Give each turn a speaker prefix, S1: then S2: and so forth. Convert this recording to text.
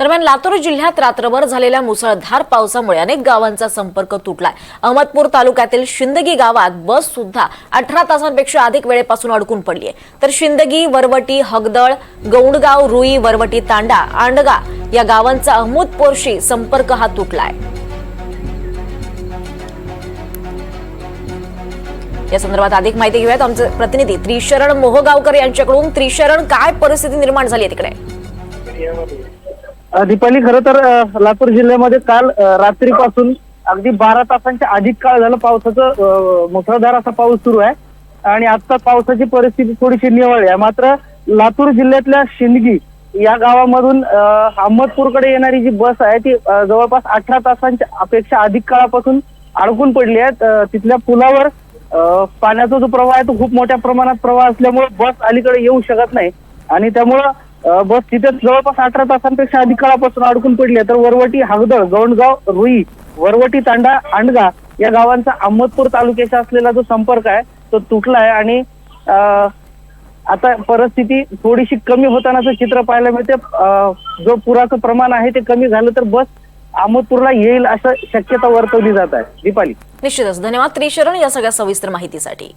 S1: दरम्यान लातूर जिल्ह्यात रात्रभर झालेल्या मुसळधार पावसामुळे अनेक गावांचा संपर्क तुटलाय. अहमदपूर तालुक्यातील शिंदगी गावात बस सुद्धा अठरा तासांपेक्षा अधिक वेळेपासून अडकून पडली आहे तर शिंदगी वरवटी हगदळ गौंडगाव रुई वरवटी तांडा आंडगा या गावांचा अहमदपूरशी संपर्क हा तुटलाय. या संदर्भात अधिक माहिती घेऊयात आमचे प्रतिनिधी त्रिशरण मोहगावकर यांच्याकडून. त्रिशरण काय परिस्थिती निर्माण झाली आहे तिकडे?
S2: दीपाली खरं तर लातूर जिल्ह्यामध्ये काल रात्रीपासून अगदी बारा तासांच्या अधिक काळ झालं. पावसाचं मुसळधार असा पाऊस सुरू आहे. आणि आता पावसाची परिस्थिती थोडीशी निवळ आहे. मात्र लातूर जिल्ह्यातल्या शिंदगी या गावामधून अहमदपूरकडे येणारी जी बस आहे ती जवळपास अठरा तासांच्या अपेक्षा अधिक काळापासून अडकून पडली आहे. तिथल्या पुलावर पाण्याचा जो प्रवाह आहे तो खूप मोठ्या प्रमाणात प्रवाह असल्यामुळे बस अलीकडे येऊ शकत नाही. आणि त्यामुळं बस तिथे जवळपास अठरा तासांपेक्षा अधिक काळापासून अडकून पडली तर वरवटी हागदळ गौंडगाव रुई वरवटी तांडा आंडगा या गावांचा अहमदपूर तालुक्याचा असलेला जो संपर्क आहे तो तुटला आहे आणि आता परिस्थिती थोडीशी कमी होतानाचं चित्र पाहायला मिळते. जो पुराचं प्रमाण आहे ते कमी झालं तर बस अहमदपूरला येईल असं शक्यता वर्तवली जात आहे. दीपाली.
S1: निश्चितच. धन्यवाद त्रिशरण या सगळ्या सविस्तर माहितीसाठी.